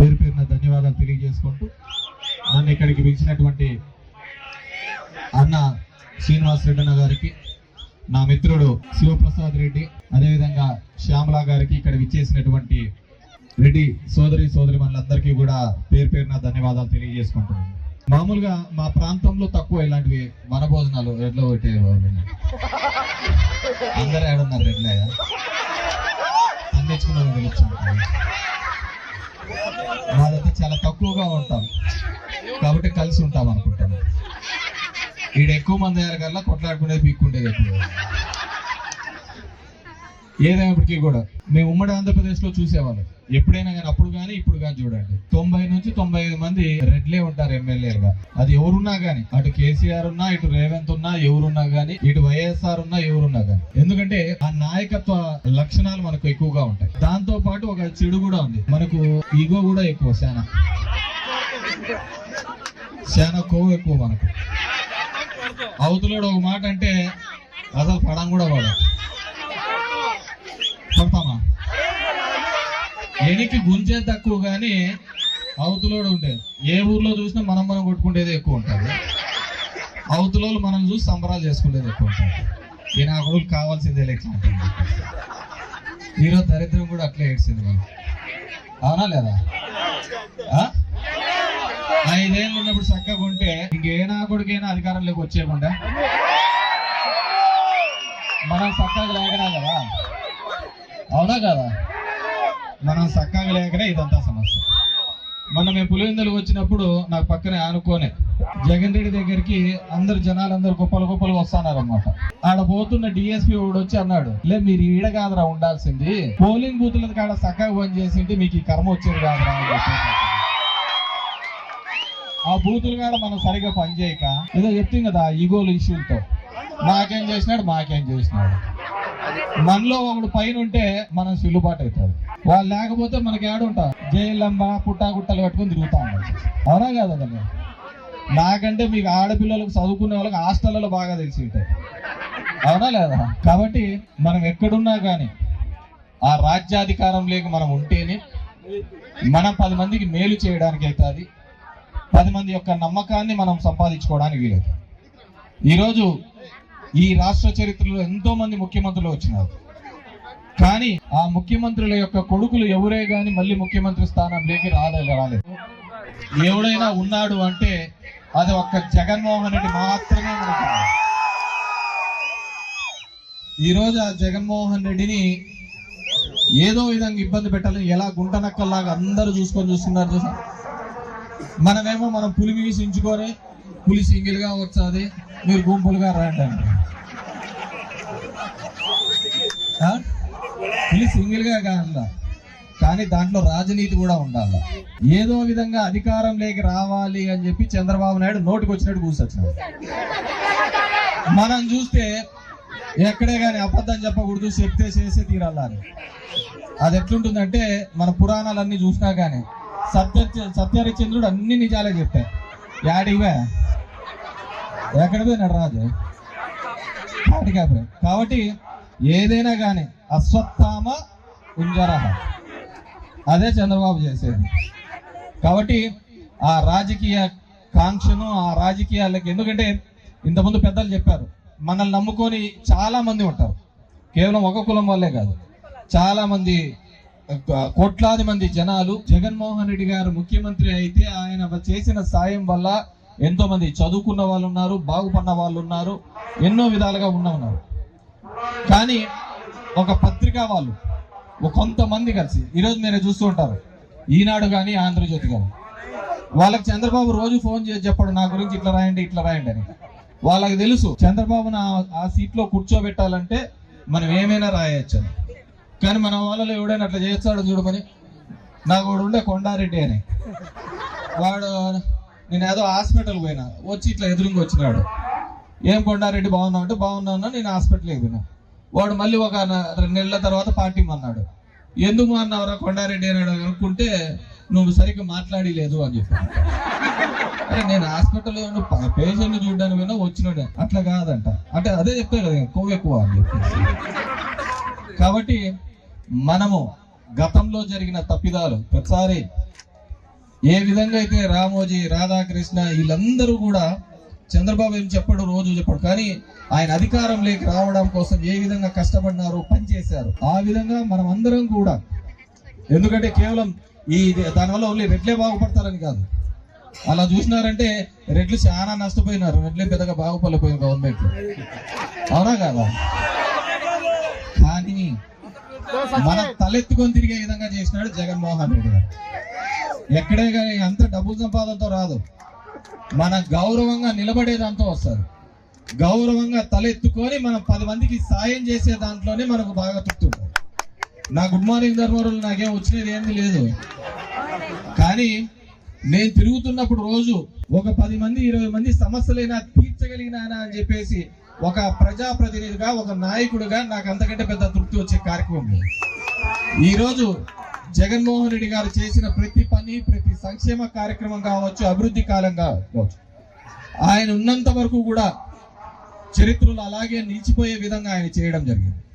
పేరు పేరున ధన్యవాదాలు తెలియజేసుకుంటూ నన్ను ఇక్కడికి పిలిచినటువంటి అన్న శ్రీనివాస్ రెడ్డన్న గారికి నా మిత్రుడు శివప్రసాద్ రెడ్డి అదేవిధంగా శ్యామలా గారికి ఇక్కడ విచ్చేసినటువంటి రెడ్డి సోదరి సోదరి మనందరికీ కూడా పేరు పేరున ధన్యవాదాలు తెలియజేసుకుంటున్నాను. మామూలుగా మా ప్రాంతంలో తక్కువ ఇలాంటివి వన భోజనాలు రెడ్లో ఒకటి అందరూ ఏడున్నారు రెడ్లే అందించుకున్నాను పిలిచాను మాదైతే చాలా తక్కువగా ఉంటాం. కాబట్టి కలిసి ఉంటాం అనుకుంటాను ఈడ ఎక్కువ మంది అయ్యారు కల్లా కొట్లాడుకునేది పీక్కుండేది ఎక్కువ ఏదైనప్పటికీ కూడా. మేము ఉమ్మడి ఆంధ్రప్రదేశ్లో చూసేవాళ్ళం. ఎప్పుడైనా కానీ అప్పుడు కానీ ఇప్పుడు కానీ చూడండి. తొంభై నుంచి తొంభై ఐదు మంది రెడ్లే ఉంటారు ఎమ్మెల్యేలుగా. అది ఎవరున్నా కానీ అటు కేసీఆర్ ఉన్నా ఇటు రేవంత్ ఉన్నా ఎవరున్నా కానీ ఇటు వైఎస్ఆర్ ఉన్నా ఎవరున్నా కానీ. ఎందుకంటే ఆ నాయకత్వ లక్షణాలు మనకు ఎక్కువగా ఉంటాయి. దాంతో పాటు ఒక చెడు కూడా ఉంది. మనకు ఈగో కూడా ఎక్కువ శానా. శానా కొవ్వు ఎక్కువ మనకు. అవతలోడు ఒక మాట అంటే అసలు పడం కూడా పడదు ఎనికి గుంజే తక్కువ కానీ అవతలోడు ఉండేది. ఏ ఊర్లో చూసినా మనం మనం కొట్టుకునేది ఎక్కువ ఉంటుంది. అవతలోళ్ళు మనం చూసి సంబరాలు చేసుకునేది ఎక్కువ ఉంటుంది. ఈ నా కొడుకు కావాల్సిందే ఎలక్షన్ ఉంటుంది ఈరోజు దరిద్రం కూడా అట్లే ఏడ్చింది మనం అవునా లేదా? ఐదేళ్ళు ఉన్నప్పుడు చక్కగా ఉంటే ఇంకే నా కొడుకైనా అధికారంలోకి వచ్చేయకుండా మనం చక్కగా లేకనా కదా? అవునా కదా? మనం చక్కగా లేకనే ఇదంతా సమస్య. మొన్న మేము పులివెందులు వచ్చినప్పుడు నాకు పక్కనే ఆనుకోనే జగన్ రెడ్డి దగ్గరికి అందరు జనాలు అందరు గొప్పలు గొప్పలు వస్తున్నారు అనమాట ఆడ పోతున్న డిఎస్పీ ఒకడు వచ్చి అన్నాడు లే మీరు ఈడ కాదురా ఉండాల్సింది. పోలింగ్ బూతుల కాడ చక్కగా పని చేసింటే మీకు ఈ కర్మ వచ్చేది కాదురా అని చెప్పేసి ఆ బూతులు కాడ మనం సరిగా పని చేయక ఏదో చెప్తుంది కదా ఈగోలు ఇష్యూలతో. మాకేం చేసినాడు మాకేం చేసినాడు. మనలో ఒకడు పైన ఉంటే మనం సిల్లుబాటు అవుతుంది వాళ్ళు లేకపోతే మనకి ఏడుంటాం జైలమ్మ పుట్టా గుట్టలు కట్టుకొని తిరుగుతా ఉండాలి అవునా కదా నాకంటే మీకు ఆడపిల్లలకు చదువుకునే వాళ్ళకి హాస్టల్లో బాగా తెలిసి ఉంటాయి. అవునా లేదా? కాబట్టి మనం ఎక్కడున్నా కానీ ఆ రాజ్యాధికారం లేక మనం ఉంటేనే మనం పది మందికి మేలు చేయడానికి అవుతుంది. పది మంది యొక్క నమ్మకాన్ని మనం సంపాదించుకోవడానికి వీలవుతుంది. ఈరోజు ఈ రాష్ట్ర చరిత్రలో ఎంతో మంది ముఖ్యమంత్రులు వచ్చినారు. కానీ ఆ ముఖ్యమంత్రుల యొక్క కొడుకులు ఎవరే గాని మళ్ళీ ముఖ్యమంత్రి స్థానంలోకి రాలే రాలేదు ఎవడైనా ఉన్నాడు అంటే అది ఒక్క జగన్మోహన్ రెడ్డి మాత్రమే ఈరోజు ఆ జగన్మోహన్ రెడ్డిని ఏదో విధంగా ఇబ్బంది పెట్టాలని ఎలా గుంటనక్కల్లాగా అందరూ చూసుకొని చూస్తున్నారు చూసా? మనమేమో మనం పులి వీసించుకొని పులి సింగిల్గా వచ్చాది మీరు గుంపులుగా రండి అంటే ఆ? పులి సింగిల్గా కానీ దాంట్లో రాజనీతి కూడా ఉండాలి? ఏదో విధంగా అధికారం లేక రావాలి అని చెప్పి చంద్రబాబు నాయుడు నోటికి వచ్చినట్టు కూర్చొచ్చినాడు మనం చూస్తే ఎక్కడే కానీ అబద్ధం చెప్పకూడదు చెప్తే చేసే తీరాలని అది ఎట్లుంటుందంటే మన పురాణాలన్నీ చూసినా కానీ సత్య సత్యహరిచంద్రుడు అన్ని నిజాలే చెప్పారు యాడివే ఎక్కడ పోయినాడు రాజు? కాబట్టి ఏదైనా కానీ అశ్వత్థామ ఉంజరహ అదే చంద్రబాబు చేసేది. కాబట్టి ఆ రాజకీయ కాంక్షను ఆ రాజకీయాలకి ఎందుకంటే ఇంతకుముందు పెద్దలు చెప్పారు మనల్ని నమ్ముకొని చాలా మంది ఉంటారు. కేవలం ఒక కులం వల్లే కాదు. చాలా మంది కోట్లాది మంది జనాలు జగన్మోహన్ రెడ్డి గారు ముఖ్యమంత్రి అయితే ఆయన చేసిన సాయం వల్ల ఎంతో మంది చదువుకున్న వాళ్ళు ఉన్నారు బాగుపడిన వాళ్ళు ఉన్నారు ఎన్నో విధాలుగా ఉన్న ఉన్నారు. కానీ ఒక పత్రిక వాళ్ళు ఒక కొంతమంది కలిసి ఈరోజు మీరు చూస్తూ ఉంటారు ఈనాడు కానీ ఆంధ్రజ్యోతి కానీ వాళ్ళకి చంద్రబాబు రోజు ఫోన్ చేసి చెప్పాడు నా గురించి ఇట్లా రాయండి ఇట్లా రాయండి అని. వాళ్ళకి తెలుసు చంద్రబాబును ఆ- సీట్లో కూర్చోబెట్టాలంటే మనం ఏమైనా రాయొచ్చు కానీ మన వాళ్ళలో ఎవడైనా అట్లా చేస్తాడో చూడమని నాకు వాడు ఉండే కొండారెడ్డి అని. వాడు నేను ఏదో హాస్పిటల్ పోయినా వచ్చి ఇట్లా ఎదురుగా వచ్చినాడు. ఏం కొండారెడ్డి బాగున్నావు అంటే బాగున్నా నేను హాస్పిటల్కి పోయినా. వాడు మళ్ళీ ఒక రెండు నెలల తర్వాత పార్టీ అన్నాడు ఎందుకు అన్నావురా కొండారెడ్డి అని అనుకుంటే నువ్వు సరిగ్గా మాట్లాడి లేదు అని చెప్పాను అరే నేను హాస్పిటల్లో పేషెంట్ చూడడానికి పోయినా వచ్చినాడు. అట్లా కాదంట. అంటే అదే చెప్తారు కదా కొవ్వు ఎక్కువ అని కాబట్టి మనము గతంలో జరిగిన తప్పిదాలు ప్రతిసారి ఏ విధంగా అయితే రామోజీ రాధాకృష్ణ వీళ్ళందరూ కూడా చంద్రబాబు ఏం చెప్పాడు రోజు చెప్పడు. కానీ ఆయన అధికారంలోకి రావడం కోసం ఏ విధంగా కష్టపడినారు పనిచేశారు. ఆ విధంగా మనం అందరం కూడా. ఎందుకంటే కేవలం ఈ దానివల్ల ఓన్లీ రెడ్లే బాగుపడతారని కాదు. అలా చూసినారంటే రెడ్లు చాలా నష్టపోయినారు. రెడ్లే పెద్దగా బాగుపడలేకపోయింది గవర్నమెంట్. అవునా కదా? కానీ మన తలెత్తుకొని తిరిగే విధంగా చేసినాడు జగన్మోహన్ రెడ్డి గారు. ఎక్కడే కానీ అంత డబ్బులు సంపాదనతో రాదు. మన గౌరవంగా నిలబడే దాంతో వస్తారు. గౌరవంగా తలెత్తుకొని మనం పది మందికి సాయం చేసే దాంట్లోనే మనకు బాగా తృప్తుంటారు నా గుడ్ మార్నింగ్ ధర్మవరం నాకేం వచ్చినది ఏంది లేదు. కానీ నేను తిరుగుతున్నప్పుడు రోజు ఒక పది మంది ఇరవై మంది సమస్యలైనా తీర్చగలిగినానా అని చెప్పేసి ఒక ప్రజాప్రతినిధిగా ఒక నాయకుడిగా నాకు అంతకంటే పెద్ద తృప్తి వచ్చే కార్యక్రమం ఈరోజు జగన్మోహన్ రెడ్డి గారు చేసిన ప్రతి పని ప్రతి సంక్షేమ కార్యక్రమం కావచ్చు అభివృద్ధి కాలంగా కావచ్చు ఆయన ఉన్నంత వరకు కూడా చరిత్రలో అలాగే నిలిచిపోయే విధంగా ఆయన చేయడం జరిగింది.